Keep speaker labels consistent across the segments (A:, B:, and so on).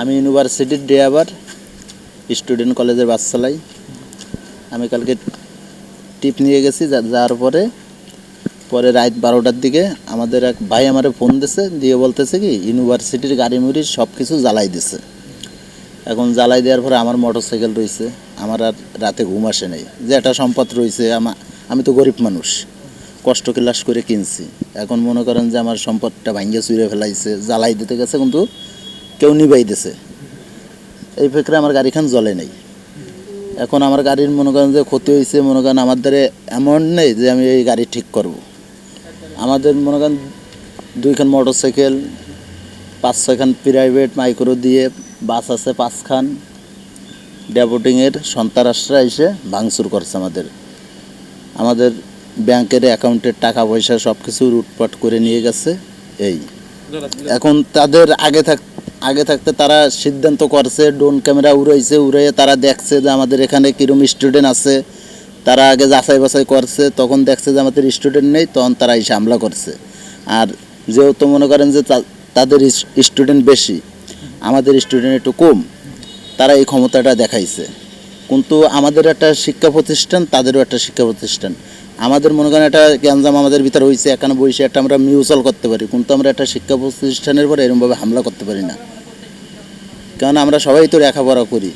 A: আমি ইউনিভার্সিটির driver student কলেজের বাস চালাই আমি কালকে টিপ নিয়ে গেছি যাওয়ার পরে পরে রাত বারোটার দিকে আমাদের এক ভাই আমারে ফোন দিছে, দিয়ে বলতেছে কি ইউনিভার্সিটির গাড়ি মুড়ি সব কিছু জ্বালাই দিছে। এখন জ্বালাই দেওয়ার পরে আমার মোটর সাইকেল রয়েছে, আমার আর রাতে ঘুম আসে নাই। যে একটা সম্পদ রয়েছে, আমা আমি তো গরিব মানুষ, কষ্ট ক্লাস করে কিনছি। এখন মনে করেন যে আমার সম্পদটা ভাঙ্গে চুরে ফেলাইছে, জ্বালাই দিতে গেছে, কিন্তু কেউ নিবাই দিছে এই ফেকরে আমার গাড়িখান জ্বলে নেই। এখন আমার গাড়ির মনে করেন যে ক্ষতি হয়েছে মনে করেন আমার দ্বারা এমন নেই যে আমি এই গাড়ি ঠিক করব। আমাদের মনে করেন দুইখান মোটর সাইকেল পাঁচ ছয়খান প্রাইভেট মাইক্রো দিয়ে বাস আছে পাঁচখান। ডেপুটিংয়ের সন্তারাসরা এসে ভাঙচুর করছে আমাদের। আমাদের ব্যাংকের অ্যাকাউন্টের টাকা পয়সা সব কিছু লুটপাট করে নিয়ে গেছে, এই। এখন তাদের আগে থাক আগে থাকতে তারা সিদ্ধান্ত করছে ড্রোন ক্যামেরা উড়াইছে, উড়াইয়ে তারা দেখছে যে আমাদের এখানে কিরম স্টুডেন্ট আছে। তারা আগে যাচাই বাছাই করছে, তখন দেখছে যে আমাদের স্টুডেন্ট নেই, তখন তারা এসে হামলা করছে। আর যেহেতু মনে করেন যে তাদের স্টুডেন্ট বেশি, আমাদের স্টুডেন্ট একটু কম, তারা এই ক্ষমতাটা দেখাইছে। কিন্তু আমাদের একটা শিক্ষা প্রতিষ্ঠান, তাদেরও একটা শিক্ষা প্রতিষ্ঠান। আমাদের মনে করেন একটা গ্যাঞ্জাম আমাদের ভিতরে হয়েছে এখানে বসে একটা আমরা মিউচুয়াল করতে পারি। কিন্তু আমরা একটা শিক্ষা প্রতিষ্ঠানের পর এরকমভাবে হামলা করতে পারি না। কারণ আমরা সবাই তো লেখাপড়া করি।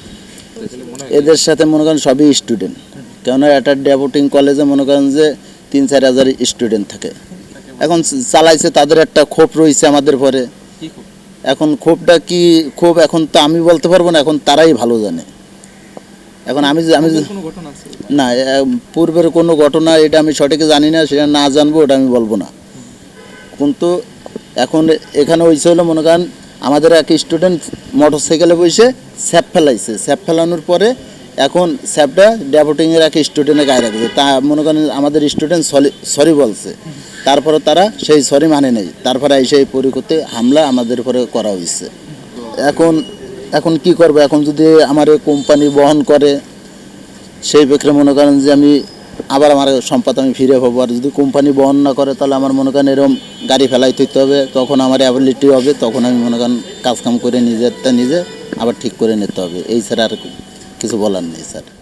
A: এদের সাথে মনে করেন সবই স্টুডেন্ট কেননা একটা ডেপুটিং কলেজে মনে করেন যে তিন চার হাজার স্টুডেন্ট থাকে। এখন চালাইছে তাদের একটা ক্ষোভ রয়েছে আমাদের পরে এখন ক্ষোভটা কি ক্ষোভ এখন তো আমি বলতে পারব না এখন তারাই ভালো জানে। এখন আমি আমি না পূর্বের কোনো ঘটনা এটা আমি সঠিক জানি না সেটা না জানব ওটা আমি বলব না। কিন্তু এখন এখানে হয়েছে হলো মনে করেন আমাদের এক স্টুডেন্ট মোটর সাইকেলে বসে স্যাপ ফেলাইছে। স্যাপ ফেলানোর পরে এখন স্যাপটা ডেপুটিংয়ের এক স্টুডেন্টে গায়ে রাখছে। তা মনে করেন আমাদের স্টুডেন্ট সরি বলছে। তারপরে তারা সেই সরি মানে নেই। তারপরে এসে এই পরিকতে হামলা আমাদের উপরে করা হয়েছে এখন এখন কি করব? এখন যদি আমার কোম্পানি বহন করে, সেই ব্যক্তি মনে করেন যে আমি আবার আমার সম্পদ আমি ফিরে পাবো। আর যদি কোম্পানি বহন না করে, তাহলে আমার মনে করেন এরকম গাড়ি ফেলাই থইতে হবে। তখন আমার অ্যাবিলিটি হবে, তখন আমি মনে করেন কাজকাম করে নিজেরটা নিজে আবার ঠিক করে নিতে হবে। এই ছাড়া আর কিছু বলার নেই, স্যার।